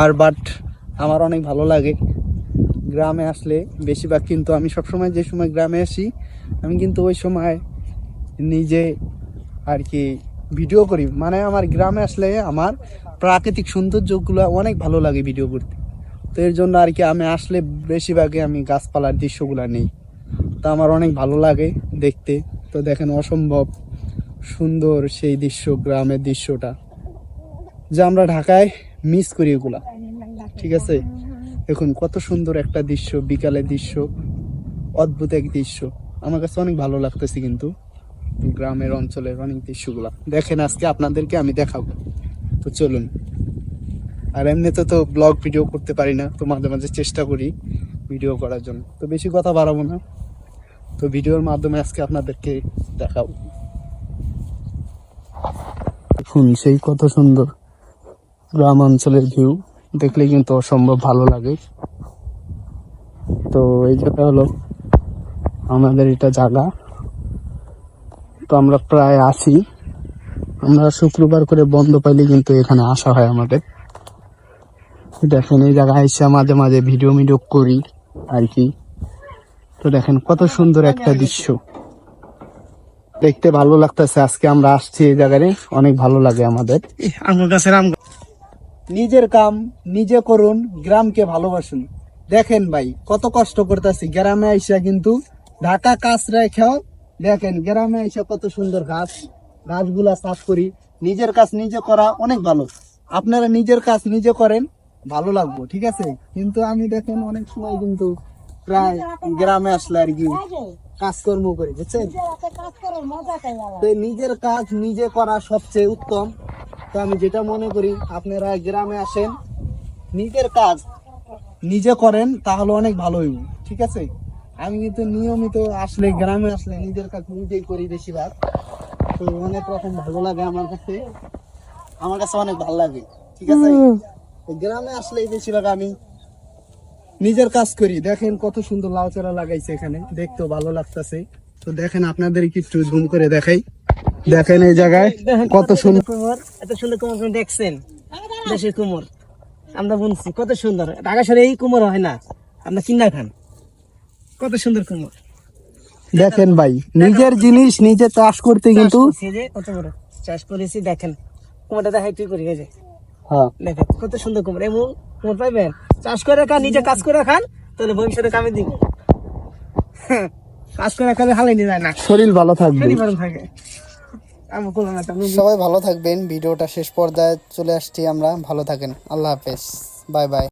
আর but আমার অনেক ভালো লাগে। গ্রামে আসলে বেশিরভাগ কিন্তু আমি সবসময় যে সময় গ্রামে আসি, আমি কিন্তু ওই সময় নিজে আর কি ভিডিও করি। মানে আমার গ্রামে আসলে আমার প্রাকৃতিক সৌন্দর্যগুলো অনেক ভালো লাগে ভিডিও করতে। তো এর জন্য আর কি আমি আসলে বেশিরভাগই আমি গাছপালার দৃশ্যগুলো নেই। তা আমার অনেক ভালো লাগে দেখতে। তো দেখেন অসম্ভব সুন্দর সেই দৃশ্য, গ্রামের দৃশ্যটা। যা আমরা ঢাকায় মিস করি এগুলা। ঠিক আছে? দেখুন, কত সুন্দর একটা দৃশ্য বিকালের দৃশ্য, অদ্ভুত এক দৃশ্য। আমার কাছে অনেক ভালো লাগতেছে কিন্তু গ্রামের অঞ্চলের অনেক দৃশ্যগুলা। দেখেন আজকে আপনাদেরকে আমি দেখাবো। তো চলুন। আর এমনিতে তো ব্লগ ভিডিও করতে পারি না, তো মাঝে মাঝে চেষ্টা করি ভিডিও করার জন্য। তো বেশি কথা বাড়াবো না। তো ভিডিওর মাধ্যমে আজকে আপনাদেরকে দেখাবো। দেখুন, সেই কত সুন্দর। গ্রাম অঞ্চলের ভিউ দেখলে কিন্তু অসম্ভব ভালো লাগে। তো এই জায়গা হলো আমাদের এটা জায়গা। তো আমরা প্রায় আসি আমরা শুক্রবার করে বন্ধ পাইলে কিন্তু এখানে আসা হয় আমাদের। দেখেন, এই জায়গায় এসে মাঝে মাঝে ভিডিও মিডিও করি আর কি। তো দেখেন, কত সুন্দর একটা দৃশ্য। দেখতে ভালো লাগতেছে, আজকে আমরা আসছি এই জায়গায় অনেক ভালো লাগে আমাদের। নিজের কাম নিজে করুন গ্রামকে ভালোবাসুন। দেখেন ভাই কত কষ্ট করতেছি। গ্রামে আইসা কিন্তু ঢাকা কাজ রেখেও দেখেন গ্রামে আইসা কত সুন্দর গাছ গাছগুলা সাফ করি। নিজের কাজ নিজে করা অনেক ভালো। আপনারা নিজের কাজ নিজে করেন ভালো লাগবো ঠিক আছে? কিন্তু আমি দেখেন অনেক সময় কিন্তু প্রায় গ্রামে আসলে আর কি কাজকর্ম করি বুঝছেন? তো নিজের কাজ নিজে করা সবচেয়ে উত্তম। তো আমি যেটা মনে করি আপনারা গ্রামে আসেন নিজের কাজ নিজে করেন তাহলে অনেক ভালো হইব ঠিক আছে? আমি কিন্তু নিয়মিত আসলে গ্রামে আসলে নিজের কাজ নিজেই করি বেশিরভাগ। তো অনেক রকম ভালো লাগে আমার কাছে। আমার কাছে অনেক ভালো লাগে ঠিক আছে? গ্রামে আসলে বেশিরভাগ আমি নিজের কাজ করি। দেখেন কত সুন্দর লাউ চারা লাগাইছে এখানে দেখতেও ভালো লাগতেছে। তো দেখেন আপনাদের একটু জুম করে দেখাই। দেখেন এই জায়গায় কত সুন্দর কুমোর এত সুন্দর কুমোর দেখছেন? দেশের কুমোর। আমরা বুনছি কত সুন্দর। ঢাকা শহরে এই কুমোর হয় না। আপনার কিনা খান। কত সুন্দর কুমোর। দেখেন ভাই নিজের জিনিস নিজে চাষ করতে কিন্তু কত বড়। চাষ করেছি দেখেন। কুমোরটা দেখাই তুই করি যে। হ্যাঁ। দেখেন কত সুন্দর কুমোর। এমন কুমোর পাইবেন চাষ করে খান নিজে কাজ করে খান তাহলে ভবিষ্যতে কামে দিব কাজ করে খালে হালাই নিয়ে যায় না। শরীর ভালো থাকবে। শরীর ভালো থাকে আমার কোনো না তেমন সবাই ভালো থাকবেন, ভিডিওটা শেষ পর্যায়ে চলে আসছি আমরা, ভালো থাকেন, আল্লাহ হাফেজ, বাই বাই।